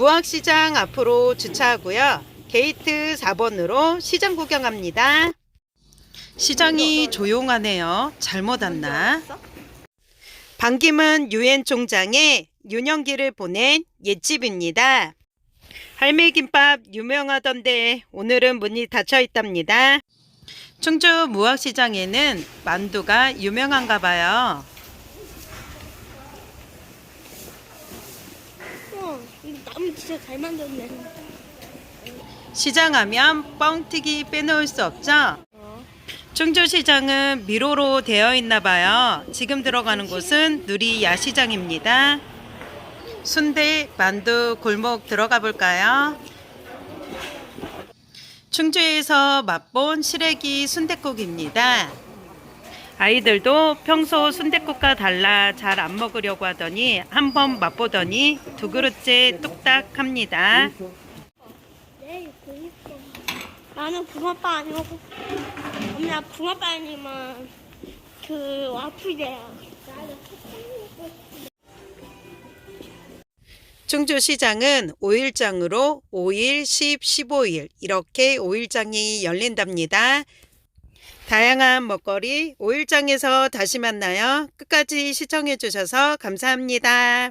무학시장 앞으로 주차하고요. 게이트 4번으로 시장 구경합니다. 시장이 조용하네요. 잘못 왔나? 반김은 유엔 총장에 윤영기를 보낸 옛집입니다. 할매김밥 유명하던데 오늘은 문이 닫혀 있답니다. 충주 무학시장에는 만두가 유명한가 봐요. 어, 이 나무 진짜 잘 만들었네. 시장하면 뻥튀기 빼놓을 수 없죠? 어. 충주시장은 미로로 되어 있나 봐요. 지금 들어가는 곳은 누리 야시장입니다. 순대, 만두, 골목 들어가 볼까요? 충주에서 맛본 시래기 순댓국입니다. 아이들도 평소 순댓국과 달라 잘 안 먹으려고 하더니 한번 맛보더니 두 그릇째 뚝딱 합니다. 네, 그니까. 나는 붕어빵 아니고, 엄마 붕어빵 아니면 그 와플이래요. 충주시장은 5일장으로 5일, 10, 15일 이렇게 5일장이 열린답니다. 다양한 먹거리 5일장에서 다시 만나요. 끝까지 시청해 주셔서 감사합니다.